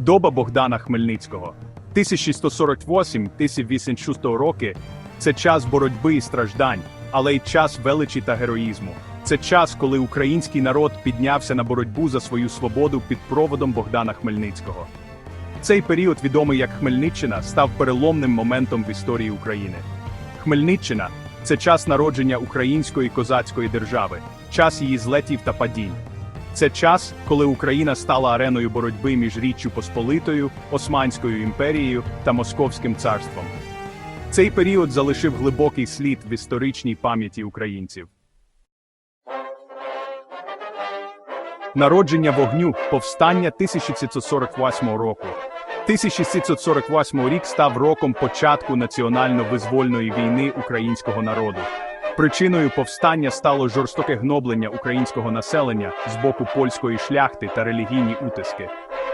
Доба Богдана Хмельницького 1648-1806 роки це час боротьби і страждань, але й час величі та героїзму. Це час, коли український народ піднявся на боротьбу за свою свободу під проводом Богдана Хмельницького. Цей період, відомий як Хмельниччина, став переломним моментом в історії України. Хмельниччина це час народження української козацької держави, час її злетів та падінь. Це час, коли Україна стала ареною боротьби між Річчю Посполитою, Османською імперією та Московським царством. Цей період залишив глибокий слід в історичній пам'яті українців. Народження вогню повстання 1748 року. 1748 рік став роком початку національно-визвольної війни українського народу. Причиною повстання стало жорстоке гноблення українського населення з боку польської шляхти та релігійні утиски.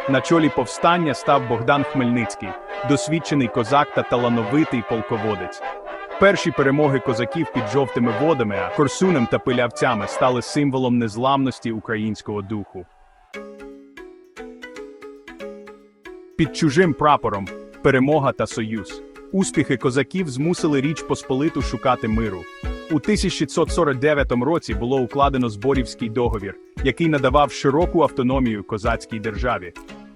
На чолі повстання став Богдан Хмельницький, досвідчений козак та талановитий полководець. Перші перемоги козаків під жовтими водами, корсунем та пилявцями стали символом незламності українського духу. Під чужим прапором перемога та союз. Успіхи козаків змусили Річ Посполиту шукати миру. У 1649 році було укладено зборівський договір, який надавав широку автономію козацькій державі.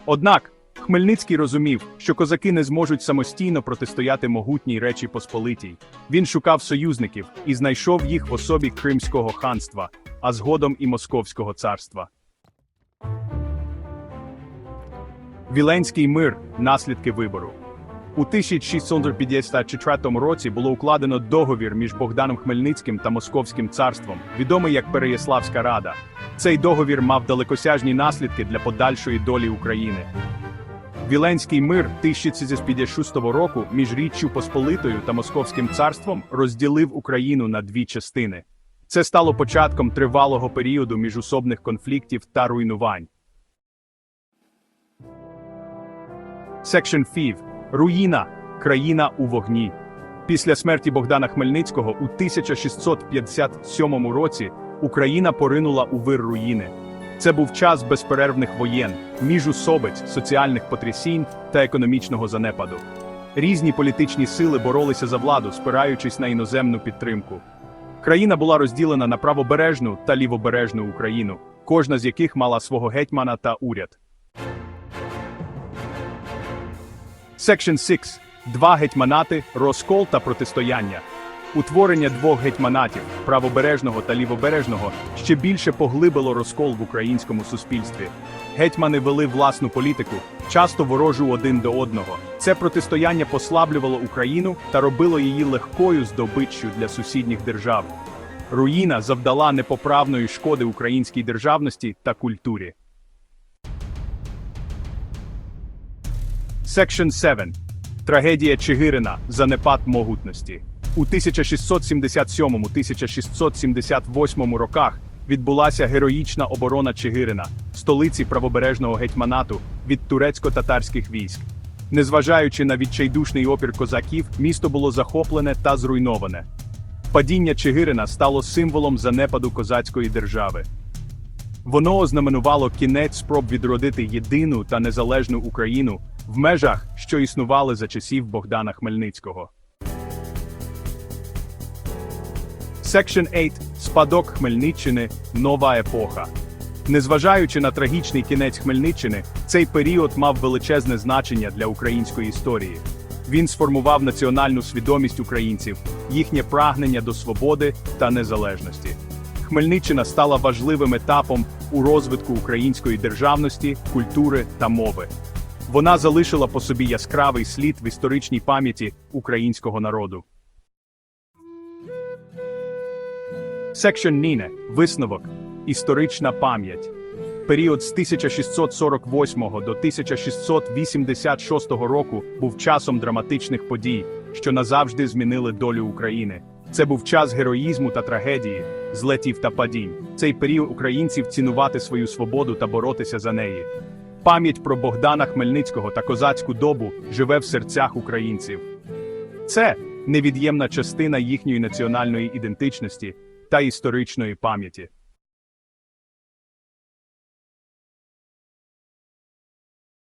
Однак Хмельницький розумів, що козаки не зможуть самостійно протистояти могутній Речі Посполитій. Він шукав союзників і знайшов їх в особі Кримського ханства, а згодом і Московського царства. Віленський мир наслідки вибору. У 1654 році було укладено договір між Богданом Хмельницьким та Московським царством, відомий як Переяславська Рада. Цей договір мав далекосяжні наслідки для подальшої долі України. Віленський мир 1656 року між Річчю Посполитою та Московським царством розділив Україну на дві частини. Це стало початком тривалого періоду міжусобних конфліктів та руйнувань. Section 5. Руїна. Країна у вогні. Після смерті Богдана Хмельницького у 1657 році Україна поринула у вир руїни. Це був час безперервних воєн, міжусобиць, соціальних потрясінь та економічного занепаду. Різні політичні сили боролися за владу, спираючись на іноземну підтримку. Країна була розділена на правобережну та лівобережну Україну, кожна з яких мала свого гетьмана та уряд. Section 6. Два гетьманати, розкол та протистояння. Утворення двох гетьманатів, правобережного та лівобережного, ще більше поглибило розкол в українському суспільстві. Гетьмани вели власну політику, часто ворожу один до одного. Це протистояння послаблювало Україну та робило її легкою здобиччю для сусідніх держав. Руїна завдала непоправної шкоди українській державності та культурі. Section 7. Трагедія Чигирина. Занепад могутності. У 1677-1678 роках відбулася героїчна оборона Чигирина, столиці правобережного гетьманату від турецько-татарських військ. Незважаючи на відчайдушний опір козаків, місто було захоплене та зруйноване. Падіння Чигирина стало символом занепаду козацької держави. Воно ознаменувало кінець спроб відродити єдину та незалежну Україну в межах, що існували за часів Богдана Хмельницького. Section 8. Спадок Хмельниччини. Нова епоха. Незважаючи на трагічний кінець Хмельниччини, цей період мав величезне значення для української історії. Він сформував національну свідомість українців, їхнє прагнення до свободи та незалежності. Хмельниччина стала важливим етапом у розвитку української державності, культури та мови. Вона залишила по собі яскравий слід в історичній пам'яті українського народу. Section Ніне. Висновок. Історична пам'ять. Період з 1648 до 1686 року був часом драматичних подій, що назавжди змінили долю України. Це був час героїзму та трагедії, злетів та падінь. Цей період українців цінувати свою свободу та боротися за неї. Пам'ять про Богдана Хмельницького та козацьку добу живе в серцях українців. Це невід'ємна частина їхньої національної ідентичності та історичної пам'яті.